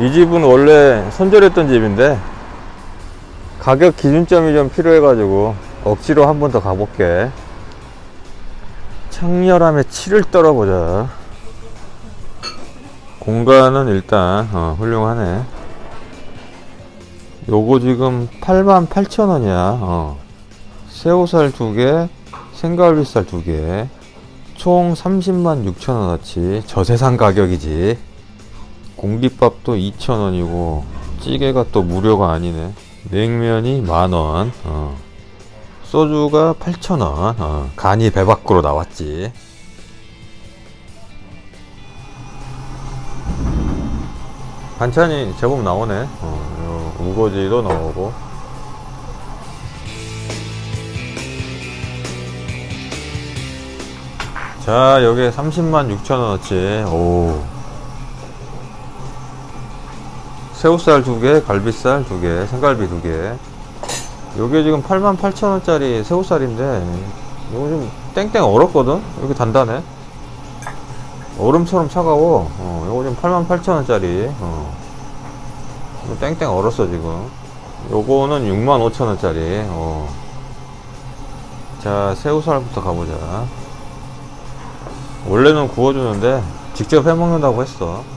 이 집은 원래 손절했던 집인데 가격 기준점이 좀 필요해가지고 억지로 한 번 더 가볼게. 창렬함에 7을 떨어보자. 공간은 일단 어, 훌륭하네. 요거 지금 88,000원이야. 어. 새우살 두 개, 생갈비살 두 개. 총 30만 6천원어치 저세상 가격이지 공깃밥도 2천원이고 찌개가 또 무료가 아니네. 냉면이 만원. 어. 소주가 8천원. 어. 간이 배 밖으로 나왔지. 반찬이 제법 나오네. 어, 요 우거지도 나오고. 자 여기 30만 6천원어치. 오 새우살 두개 갈비살 두개 생갈비 두개. 요게 지금 8만 8천원짜리 새우살인데 이거 좀 땡땡 얼었거든? 이렇게 단단해. 얼음처럼 차가워. 어, 요거 지금 8만 8천원짜리. 어. 땡땡 얼었어 지금. 요거는 6만 5천원짜리. 어. 자 새우살부터 가보자. 원래는 구워주는데 직접 해먹는다고 했어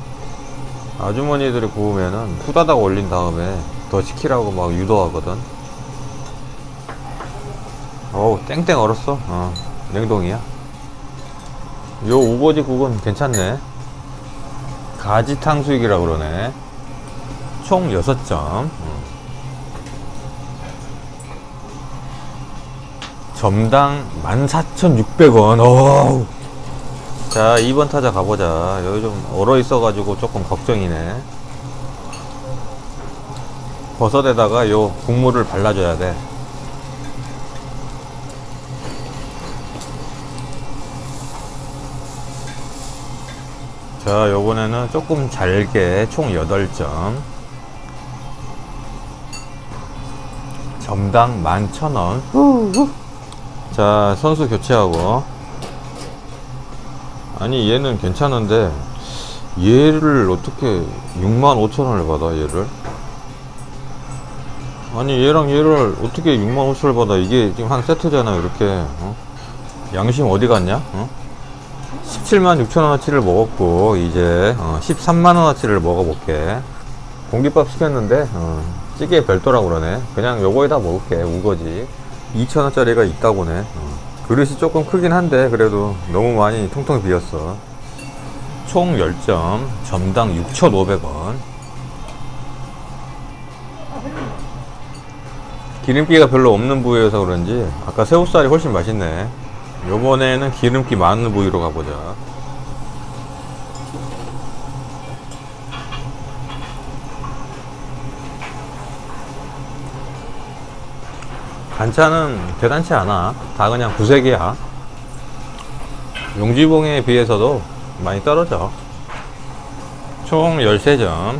아주머니들이 구우면은 후다닥 올린 다음에 더 시키라고 막 유도하거든. 어우 땡땡 얼었어. 어, 냉동이야. 요 우거지 국은 괜찮네. 가지 탕수육이라 그러네. 총 6점. 점당 14,600원. 어우 자 2번 타자 가보자 여기 좀 얼어 있어 가지고 조금 걱정이네 버섯에다가 요 국물을 발라줘야 돼 자, 요번에는 조금 잘게 총 8점. 점당 11,000원. 자, 선수 교체하고. 아니, 얘는 괜찮은데, 얘를 어떻게 65,000원을 받아, 얘를? 아니, 얘랑 얘를 어떻게 65,000원을 받아? 이게 지금 한 세트잖아, 이렇게. 어? 양심 어디 갔냐? 어? 17만 6천 원어치를 먹었고 이제 어, 13만 원어치를 먹어볼게 공깃밥 시켰는데 어, 찌개 별도라고 그러네 그냥 요거에다 먹을게 우거지 2천 원짜리가 있다고네 어, 그릇이 조금 크긴 한데 그래도 너무 많이 통통 비었어. 총 10점 점당 6,500원. 기름기가 별로 없는 부위여서 그런지 아까 새우살이 훨씬 맛있네. 요번에는 기름기 많은 부위로 가보자. 반찬은 대단치 않아. 다 그냥 구색이야. 용지봉에 비해서도 많이 떨어져. 총 13점.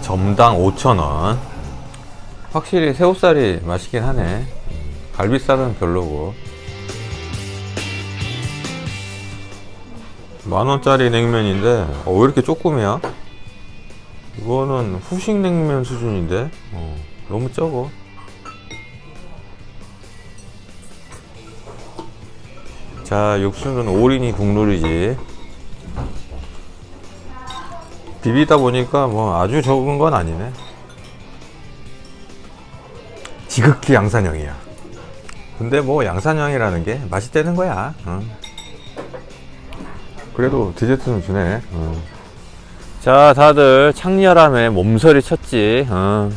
점당 5,000원. 확실히 새우살이 맛있긴 하네. 갈비살은 별로고. 만원짜리 냉면인데 어, 왜 이렇게 조금이야? 이거는 후식 냉면 수준인데 어, 너무 적어 자 육수는 오리니 국룰이지 비비다 보니까 뭐 아주 적은 건 아니네 지극히 양산형이야 근데 뭐 양산형이라는 게 맛있다는 거야 어. 그래도 디저트는 주네. 어. 자, 다들 창렬함에 몸서리 쳤지. 어.